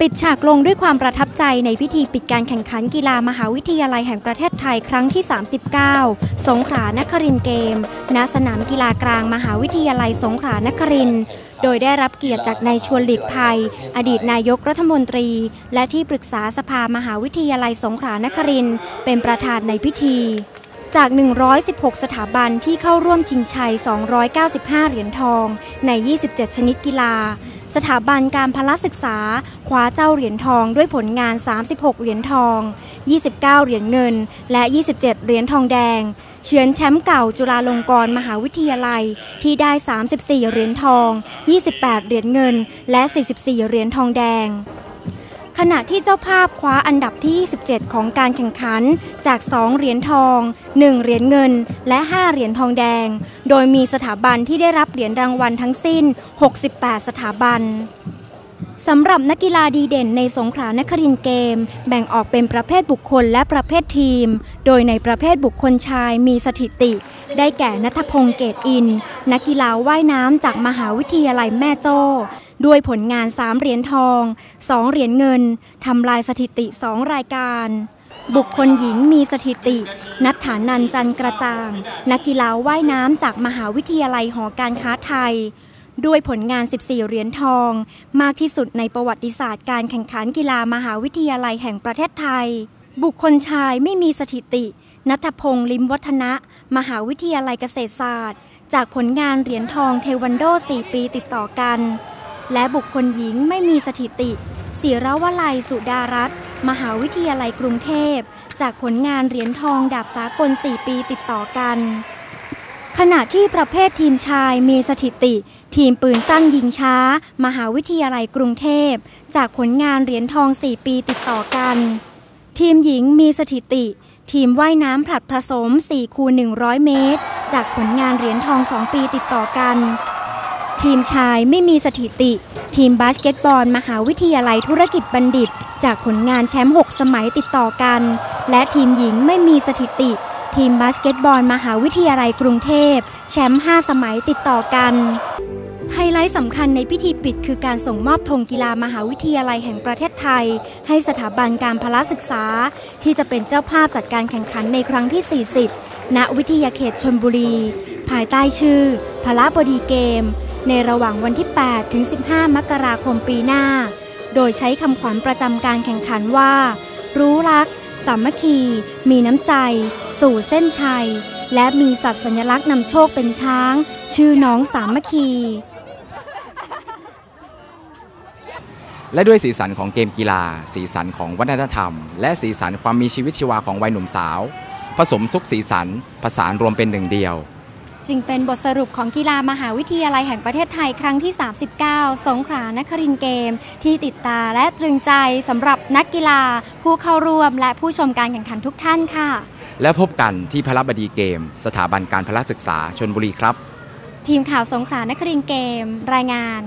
ปิดฉากลงด้วยความประทับใจในพิธีปิดการแข่งขันกีฬามหาวิทยาลัยแห่งประเทศไทยครั้งที่ 39 สงขลานครินเกม ณ สนามกีฬากลางมหาวิทยาลัยสงขลานครินโดยได้รับเกียรติจากนายชวนหลีกภัย อดีตนายกรัฐมนตรี และที่ปรึกษาสภามหาวิทยาลัยสงขลานครินเป็นประธานในพิธี จาก 116 สถาบันที่เข้าร่วมชิงชัย 295 เหรียญทอง ใน 27 ชนิดกีฬา สถาบันการพละศึกษาคว้าเจ้าเหรียญทองด้วยผลงาน 36 เหรียญทอง 29 เหรียญเงิน และ 27 เหรียญทองแดง เฉือนแชมป์เก่าจุฬาลงกรณ์มหาวิทยาลัยที่ได้ 34 เหรียญทอง 28 เหรียญเงิน และ 44 เหรียญทองแดง ขณะที่เจ้าภาพคว้าอันดับที่ 27 ของการแข่งขันจาก 2 เหรียญทอง 1 เหรียญเงิน และ 5 เหรียญทองแดง โดยมีสถาบันที่ได้รับเหรียญรางวัลทั้งสิ้น 68 สถาบันสำหรับนักกีฬาดีเด่นในสงขลานครินเกม แบ่งออกเป็นประเภทบุคคลและประเภททีม โดยในประเภทบุคคลชายมีสถิติ ได้แก่นัทพงษ์เกตอิน นักกีฬาว่ายน้ำจากมหาวิทยาลัยแม่โจ้ ด้วยผลงาน 3 เหรียญทอง 2 เหรียญเงิน ทำลายสถิติ 2 รายการ บุคคลหญิงมีสถิติ นัทฐานันจันกระจ่าง นักกีฬาว่ายน้ำจากมหาวิทยาลัยหอการค้าไทย ด้วยผลงาน 14 เหรียญทอง มากที่สุดในประวัติศาสตร์การแข่งขันกีฬามหาวิทยาลัยแห่งประเทศไทย บุคคลชายไม่มีสถิติ นัทพงษ์ลิมวัฒนะ มหาวิทยาลัยเกษตรศาสตร์ จากผลงานเหรียญทองเทควันโด 4 ปีติดต่อกัน และบุคคลหญิงไม่มีสถิติศิรวลัยสุดารัตน์มหาวิทยาลัยกรุงเทพ จากผลงานเหรียญทองดาบสากล 4 ปีติดต่อกัน ขณะที่ประเภททีมชายมีสถิติ ทีมปืนสั้นยิงช้า มหาวิทยาลัยกรุงเทพ จากผลงานเหรียญทอง 4 ปีติดต่อกัน ทีมหญิงมีสถิติ ทีมว่ายน้ำผลัดผสม4คูณ100 เมตร จากผลงานเหรียญทอง 2 ปีติดต่อกัน ทีมชายไม่มีสถิติ ทีมบาสเกตบอล มหาวิทยาลัยธุรกิจบัณฑิต จากผลงานแชมป์ 6 สมัยติดต่อกัน และทีมหญิงไม่มีสถิติ ทีมบาสเกตบอล มหาวิทยาลัยกรุงเทพ แชมป์ 5 สมัยติดต่อกัน ไฮไลท์สำคัญในพิธีปิดคือการส่งมอบธงกีฬามหาวิทยาลัยแห่งประเทศไทย ให้สถาบันการพละศึกษา ที่จะเป็นเจ้าภาพจัดการแข่งขันในครั้งที่ 40 ณ วิทยาเขตชนบุรี ภายใต้ชื่อ พละบดีเกม ในระหว่างวันที่ 8 ถึง 15 มกราคมปีหน้า โดยใช้คำขวัญประจำการแข่งขันว่า รู้รัก สามัคคี มีน้ำใจ สู่เส้นชัย และมีสัตว์สัญลักษณ์นำโชคเป็นช้าง ชื่อน้องสามัคคี และด้วยสีสันของเกมกีฬา สีสันของวัฒนธรรม และสีสันความมีชีวิตชีวาของวัยหนุ่มสาว ผสมทุกสีสันผสานรวมเป็นหนึ่งเดียว จึงเป็นบทสรุปของกีฬามหาวิทยาลัยแห่งประเทศไทยครั้งที่ 39 สงขลานครินทร์เกม ที่ติดตาและตรึงใจสำหรับนักกีฬา ผู้เข้าร่วม และผู้ชมการแข่งขันทุกท่านค่ะ และพบกันที่พระบดีเกม สถาบันการพละศึกษาชนบุรีครับ ทีมข่าวสงขลานครินทร์เกม รายงาน